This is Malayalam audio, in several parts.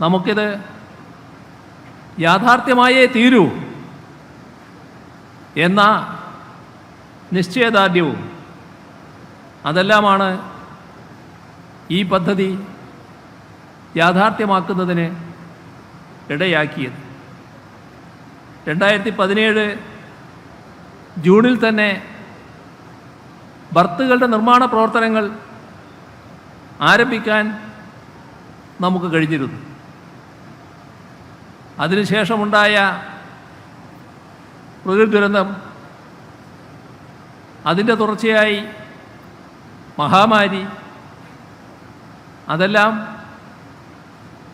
നമുക്കിത് യാഥാർത്ഥ്യമായേ തീരൂ എന്ന നിശ്ചയദാർഢ്യവും അതെല്ലാമാണ് ഈ പദ്ധതി യാഥാർത്ഥ്യമാക്കുന്നതിന് ഇടയാക്കിയത്. രണ്ടായിരത്തി പതിനേഴ് ജൂണിൽ തന്നെ ബർത്തുകളുടെ നിർമ്മാണ പ്രവർത്തനങ്ങൾ ആരംഭിക്കാൻ നമുക്ക് കഴിഞ്ഞിരുന്നു. അതിനുശേഷമുണ്ടായ പ്രകൃതി ദുരന്തം അതിന്റെ തുടർച്ചയായി മഹാമാരി അതെല്ലാം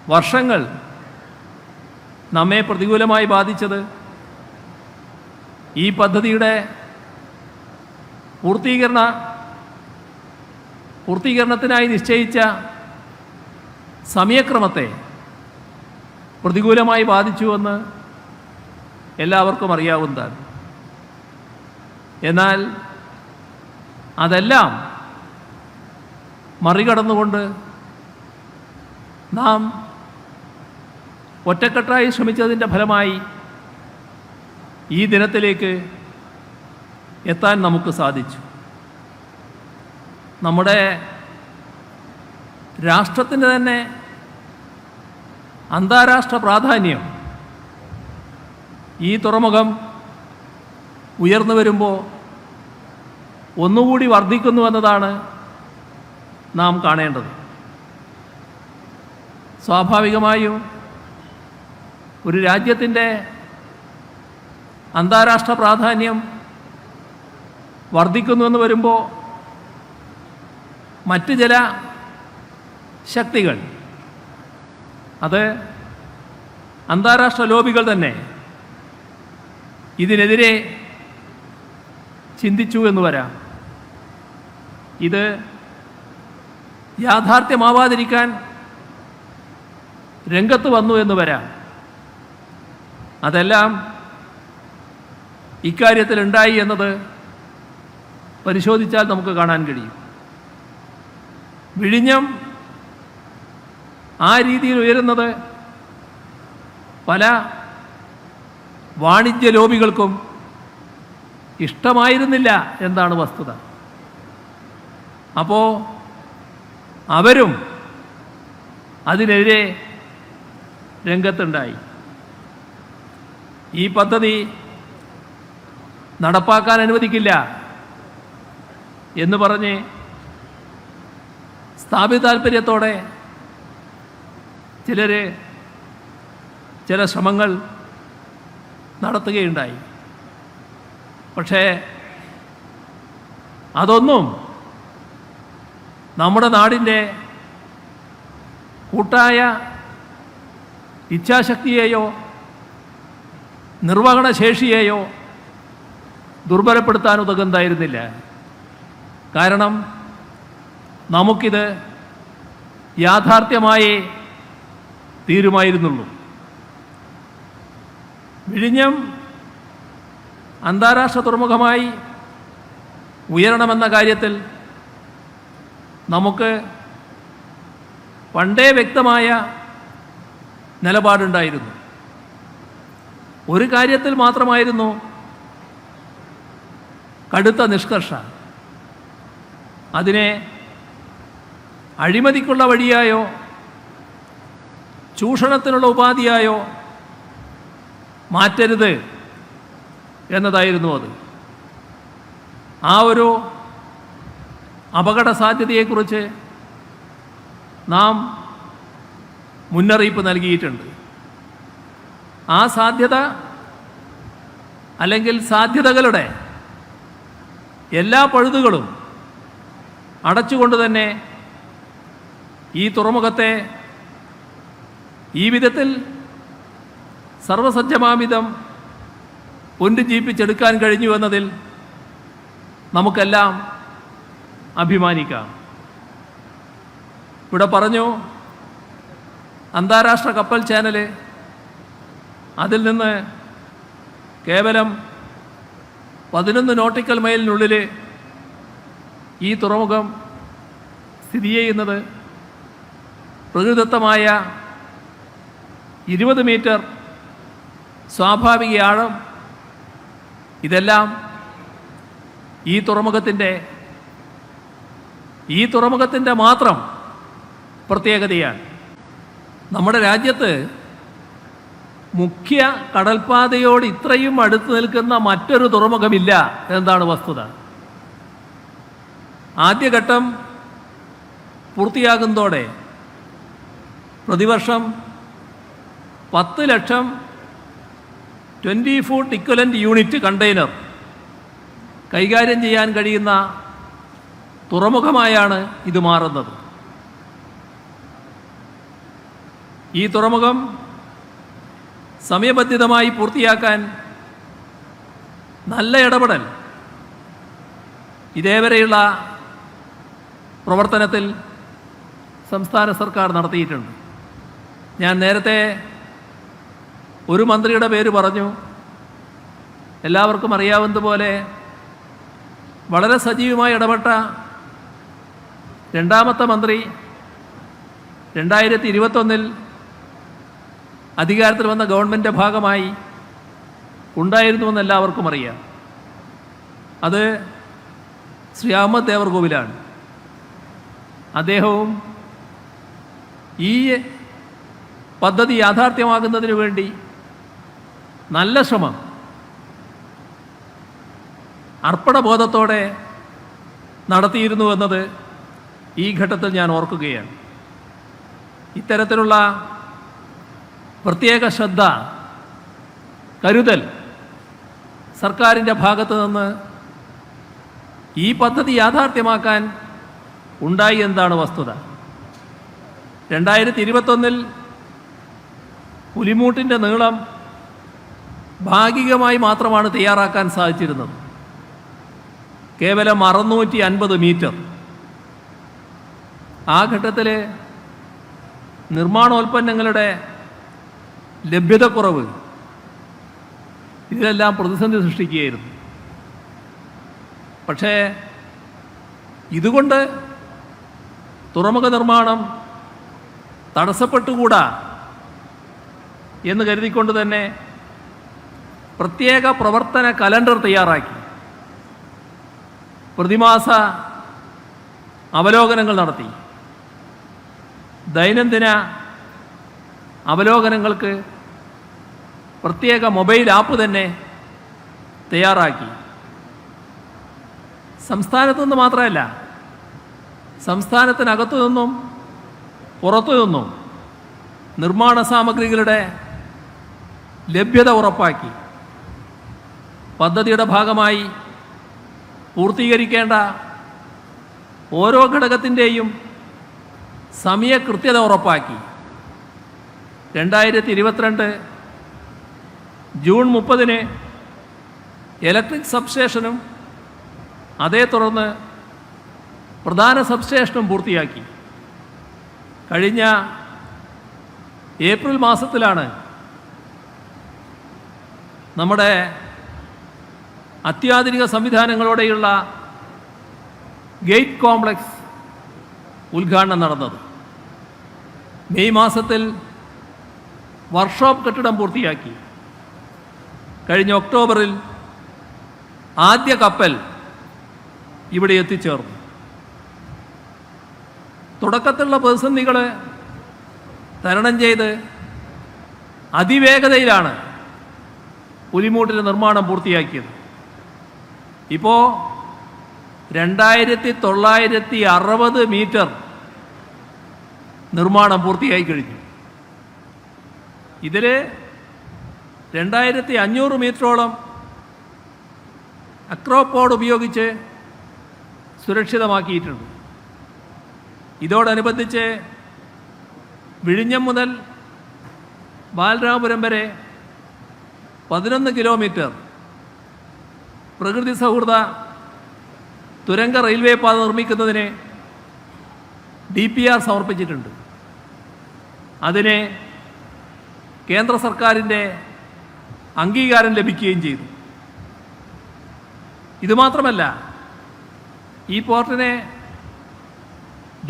വർഷങ്ങൾ നമ്മെ പ്രതികൂലമായി ബാധിച്ചത് ഈ പദ്ധതിയുടെ പൂർത്തീകരണ പൂർത്തീകരണത്തിനായി നിശ്ചയിച്ച സമയക്രമത്തെ പ്രതികൂലമായി ബാധിച്ചുവെന്ന് എല്ലാവർക്കും അറിയാവുന്നതാണ്. എന്നാൽ അതെല്ലാം മറികടന്നുകൊണ്ട് നാം ഒറ്റക്കെട്ടായി ശ്രമിച്ചതിന്റെ ഫലമായി ഈ ദിനത്തിലേക്ക് എത്താൻ നമുക്ക് സാധിച്ചു. നമ്മുടെ രാഷ്ട്രത്തിന്റെ തന്നെ അന്താരാഷ്ട്ര പ്രാധാന്യം. ഈ തുറമുഖം ഉയർന്നു വരുമ്പോൾ ഒന്നുകൂടി വർദ്ധിക്കുന്നു എന്നതാണ് നാം കാണേണ്ടത്. സ്വാഭാവികമായും ഒരു രാജ്യത്തിന്റെ അന്താരാഷ്ട്ര പ്രാധാന്യം വർദ്ധിക്കുന്നുവെന്ന് വരുമ്പോൾ മറ്റ് ചില ശക്തികൾ അത് അന്താരാഷ്ട്ര ലോബികൾ തന്നെ ഇതിനെതിരെ ചിന്തിച്ചു എന്ന് വരാം. ഇത് യാഥാർത്ഥ്യമാവാതിരിക്കാൻ രംഗത്ത് വന്നു എന്ന് വരാം. അതെല്ലാം ഇക്കാര്യത്തിൽ ഉണ്ടായി എന്നത് പരിശോധിച്ചാൽ നമുക്ക് കാണാൻ കഴിയും. വിഴിഞ്ഞം ആ രീതിയിൽ ഉയരുന്നത് പല വാണിജ്യ ലോബികൾക്കും ഇഷ്ടമായിരുന്നില്ല എന്താണ് വസ്തുത. അപ്പോൾ അവരും അതിനെതിരെ രംഗത്തുണ്ടായി. ഈ പദ്ധതി നടപ്പാക്കാൻ അനുവദിക്കില്ല എന്ന് പറഞ്ഞ് സ്ഥാപിത ചിലർ ചില ശ്രമങ്ങൾ നടത്തുകയുണ്ടായി. പക്ഷേ അതൊന്നും നമ്മുടെ നാടിന്റെ കൂട്ടായ ഇച്ഛാശക്തിയെയോ നിർവഹണശേഷിയെയോ ദുർബലപ്പെടുത്താൻ ഉതകുന്നതായിരുന്നില്ല കാരണം നമുക്കിത് യാഥാർത്ഥ്യമായേ തീരുമായിരുന്നുള്ളൂ. വിഴിഞ്ഞം അന്താരാഷ്ട്ര തുറമുഖമായി ഉയരണമെന്ന കാര്യത്തിൽ നമുക്ക് പണ്ടേ വ്യക്തമായ നിലപാടുണ്ടായിരുന്നു. ഒരു കാര്യത്തിൽ മാത്രമായിരുന്നു കടുത്ത നിഷ്കർഷ. അതിനെ അഴിമതിക്കുള്ള വഴിയായോ ചൂഷണത്തിനുള്ള ഉപാധിയായോ? മാറ്റരുത് എന്നതായിരുന്നു അത്. ആ ഒരു അപകട സാധ്യതയെക്കുറിച്ച് നാം മുന്നറിയിപ്പ് നൽകിയിട്ടുണ്ട്. ആ സാധ്യത അല്ലെങ്കിൽ സാധ്യതകളുടെ എല്ലാ പഴുതുകളും അടച്ചുകൊണ്ട് തന്നെ ഈ തുറമുഖത്തെ ഈ വിധത്തിൽ സർവസജ്ജമാമിതം പുനരുജ്ജീവിപ്പിച്ചെടുക്കാൻ കഴിഞ്ഞു എന്നതിൽ നമുക്കെല്ലാം അഭിമാനിക്കാം. ഇവിടെ പറഞ്ഞു അന്താരാഷ്ട്ര കപ്പൽ ചാനൽ അതിൽ നിന്ന് കേവലം പതിനൊന്ന് നോട്ടിക്കൽ മൈലിനുള്ളിൽ ഈ തുറമുഖം സ്ഥിതി ചെയ്യുന്നത് പ്രകൃതിദത്തമായ ഇരുപത് മീറ്റർ സ്വാഭാവിക ആഴം ഇതെല്ലാം ഈ തുറമുഖത്തിന്റെ ഈ തുറമുഖത്തിന്റെ മാത്രം പ്രത്യേകതയാണ്. നമ്മുടെ രാജ്യത്ത് മുഖ്യ കടൽപാതയോട് ഇത്രയും അടുത്ത് നിൽക്കുന്ന മറ്റൊരു തുറമുഖമില്ല എന്നതാണ് വസ്തുത. ആദ്യഘട്ടം പൂർത്തിയാകുന്നതോടെ പ്രതിവർഷം പത്ത് lakh twenty foot equivalent unit container കൈകാര്യം ചെയ്യാൻ കഴിയുന്ന തുറമുഖമായാണ് ഇത് മാറുന്നത്. ഈ തുറമുഖം സമയബന്ധിതമായി പൂർത്തിയാക്കാൻ നല്ല ഇടപെടൽ ഇതേവരെയുള്ള പ്രവർത്തനത്തിൽ സംസ്ഥാന സർക്കാർ നടത്തിയിട്ടുണ്ട്. ഞാൻ നേരത്തെ ഒരു മന്ത്രിയുടെ പേര് പറഞ്ഞു. എല്ലാവർക്കും അറിയാവുന്നതുപോലെ വളരെ സജീവമായി ഇടപെട്ട രണ്ടാമത്തെ മന്ത്രി രണ്ടായിരത്തി ഇരുപത്തൊന്നിൽ അധികാരത്തിൽ വന്ന ഗവൺമെന്റിന്റെ ഭാഗമായി ഉണ്ടായിരുന്നുവെന്ന് എല്ലാവർക്കും അറിയാം. അത് ശ്രീ അഹമ്മദ് ദേവർകോവിലാണ്. അദ്ദേഹവും ഈ പദ്ധതി യാഥാർത്ഥ്യമാകുന്നതിന് വേണ്ടി നല്ല ശ്രമം. അർപ്പണബോധത്തോടെ നടത്തിയിരുന്നു എന്നത് ഈ ഘട്ടത്തിൽ ഞാൻ ഓർക്കുകയാണ്. ഇത്തരത്തിലുള്ള പ്രത്യേക ശ്രദ്ധ കരുതൽ സർക്കാരിന്റെ ഭാഗത്ത് നിന്ന് ഈ പദ്ധതി യാഥാർത്ഥ്യമാക്കാൻ ഉണ്ടായി എന്താണ് വസ്തുത. രണ്ടായിരത്തി ഇരുപത്തൊന്നിൽ പുലിമൂട്ടിന്റെ നീളം ഭാഗികമായി മാത്രമാണ് തയ്യാറാക്കാൻ സാധിച്ചിരുന്നത്. കേവലം അറുന്നൂറ്റി അൻപത് മീറ്റർ. ആ ഘട്ടത്തിൽ നിർമ്മാണോൽപ്പന്നങ്ങളുടെ ലഭ്യതക്കുറവ് ഇതിലെല്ലാം പ്രതിസന്ധി സൃഷ്ടിക്കുകയായിരുന്നു. പക്ഷേ ഇതുകൊണ്ട് തുറമുഖ നിർമ്മാണം തടസ്സപ്പെട്ടുകൂടാ എന്ന് കരുതിക്കൊണ്ട് തന്നെ പ്രത്യേക പ്രവർത്തന കലണ്ടർ തയ്യാറാക്കി. പ്രതിമാസ അവലോകനങ്ങൾ നടത്തി. ദൈനംദിന അവലോകനങ്ങൾക്ക് പ്രത്യേക മൊബൈൽ ആപ്പ് തന്നെ തയ്യാറാക്കി. സംസ്ഥാനത്തു നിന്ന് മാത്രമല്ല സംസ്ഥാനത്തിനകത്തു നിന്നും പുറത്തു നിന്നും നിർമ്മാണ സാമഗ്രികളുടെ ലഭ്യത ഉറപ്പാക്കി. പദ്ധതിയുടെ ഭാഗമായി പൂർത്തീകരിക്കേണ്ട ഓരോ ഘടകത്തിന്റെയും സമയകൃത്യത ഉറപ്പാക്കി. രണ്ടായിരത്തി ഇരുപത്തിരണ്ട് ജൂൺ മുപ്പതിന് ഇലക്ട്രിക് സബ്സ്റ്റേഷനും അതേ തുടർന്ന് പ്രധാന സബ്സ്റ്റേഷനും പൂർത്തിയാക്കി. കഴിഞ്ഞ ഏപ്രിൽ മാസത്തിലാണ് നമ്മുടെ അത്യാധുനിക സംവിധാനങ്ങളോടെയുള്ള ഗേറ്റ് കോംപ്ലക്സ് ഉദ്ഘാടനം നടന്നത്. മെയ് മാസത്തിൽ വർക്ക്ഷോപ്പ് കെട്ടിടം പൂർത്തിയാക്കി. കഴിഞ്ഞ ഒക്ടോബറിൽ ആദ്യ കപ്പൽ ഇവിടെ എത്തിച്ചേർന്നു. തുടക്കത്തിലുള്ള പ്രതിസന്ധികൾ തരണം ചെയ്ത് അതിവേഗതയിലാണ് പുലിമൂട്ടിന്റെ നിർമ്മാണം പൂർത്തിയാക്കിയത്. ഇപ്പോൾ രണ്ടായിരത്തി തൊള്ളായിരത്തി അറുപത് മീറ്റർ നിർമ്മാണം പൂർത്തിയായി കഴിഞ്ഞു. ഇതിൽ രണ്ടായിരത്തി അഞ്ഞൂറ് മീറ്ററോളം അക്രോപോഡ് ഉപയോഗിച്ച് സുരക്ഷിതമാക്കിയിട്ടുണ്ട്. ഇതോടനുബന്ധിച്ച് വിഴിഞ്ഞം മുതൽ ബാലരാമപുരം വരെ പതിനൊന്ന് കിലോമീറ്റർ പ്രകൃതി സൗഹൃദ തുരങ്ക റെയിൽവേ പാത നിർമ്മിക്കുന്നതിന് ഡി പി ആർ സമർപ്പിച്ചിട്ടുണ്ട്. അതിന് കേന്ദ്ര സർക്കാരിന്റെ അംഗീകാരം ലഭിക്കുകയും ചെയ്തു. ഇതുമാത്രമല്ല ഈ പോർട്ടിനെ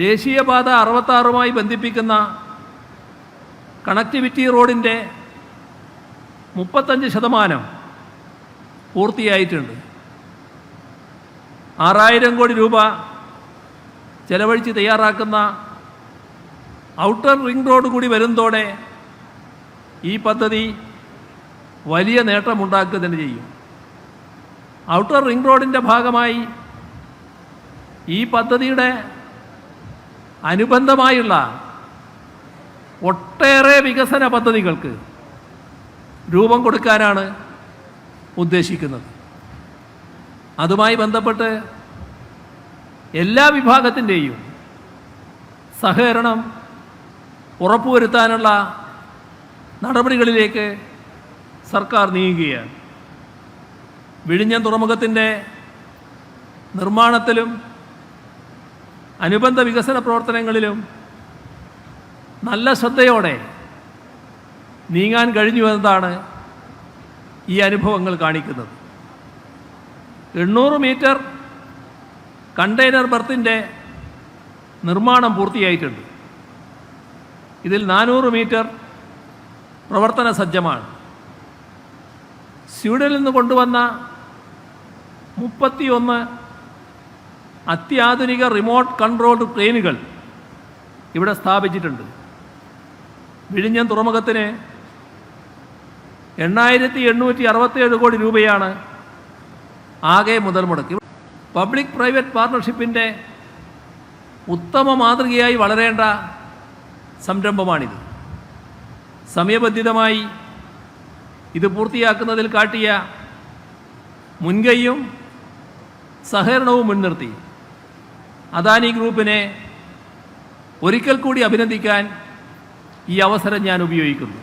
ദേശീയപാത അറുപത്താറുമായി ബന്ധിപ്പിക്കുന്ന കണക്ടിവിറ്റി റോഡിന്റെ മുപ്പത്തഞ്ച് ശതമാനം പൂർത്തിയായിട്ടുണ്ട്. ആറായിരം കോടി രൂപ ചെലവഴിച്ച് തയ്യാറാക്കുന്ന ഔട്ടർ റിംഗ് റോഡ് കൂടി വരുന്നതോടെ ഈ പദ്ധതി വലിയ നേട്ടമുണ്ടാക്കുക തന്നെ ചെയ്യും. ഔട്ടർ റിംഗ് റോഡിന്റെ ഭാഗമായി ഈ പദ്ധതിയുടെ അനുബന്ധമായുള്ള ഒട്ടേറെ വികസന പദ്ധതികൾക്ക് രൂപം കൊടുക്കാനാണ് ഉദ്ദേശിക്കുന്നത്. അതുമായി ബന്ധപ്പെട്ട് എല്ലാ വിഭാഗത്തിന്റെയും സഹകരണം ഉറപ്പുവരുത്താനുള്ള നടപടികളിലേക്ക് സർക്കാർ നീങ്ങുകയാണ്. വിഴിഞ്ഞം തുറമുഖത്തിന്റെ നിർമ്മാണത്തിലും അനുബന്ധ വികസന പ്രവർത്തനങ്ങളിലും നല്ല ശ്രദ്ധയോടെ നീങ്ങാൻ കഴിഞ്ഞു എന്നതാണ് ഈ അനുഭവങ്ങൾ കാണിക്കുന്നത്. എണ്ണൂറ് മീറ്റർ കണ്ടെയ്നർ ബർത്തിന്റെ നിർമ്മാണം പൂർത്തിയായിട്ടുണ്ട്. ഇതിൽ നാനൂറ് മീറ്റർ പ്രവർത്തന സജ്ജമാണ്. സ്വീഡനിൽ നിന്ന് കൊണ്ടുവന്ന മുപ്പത്തിയൊന്ന് അത്യാധുനിക റിമോട്ട് കൺട്രോൾഡ് ട്രെയിനുകൾ ഇവിടെ സ്ഥാപിച്ചിട്ടുണ്ട്. വിഴിഞ്ഞം തുറമുഖത്തിന് എണ്ണായിരത്തി എണ്ണൂറ്റി അറുപത്തേഴ് കോടി രൂപയാണ് ആകെ മുതൽ മുടക്ക്. പബ്ലിക് പ്രൈവറ്റ് പാർട്ണർഷിപ്പിന്റെ ഉത്തമ മാതൃകയായി വളരേണ്ട സംരംഭമാണിത്. സമയബന്ധിതമായി ഇത് പൂർത്തിയാക്കുന്നതിൽ കാട്ടിയ മുൻകൈയും സഹകരണവും മുൻനിർത്തി അദാനി ഗ്രൂപ്പിനെ ഒരിക്കൽ കൂടി അഭിനന്ദിക്കാൻ ഈ അവസരം ഞാൻ ഉപയോഗിക്കുന്നു.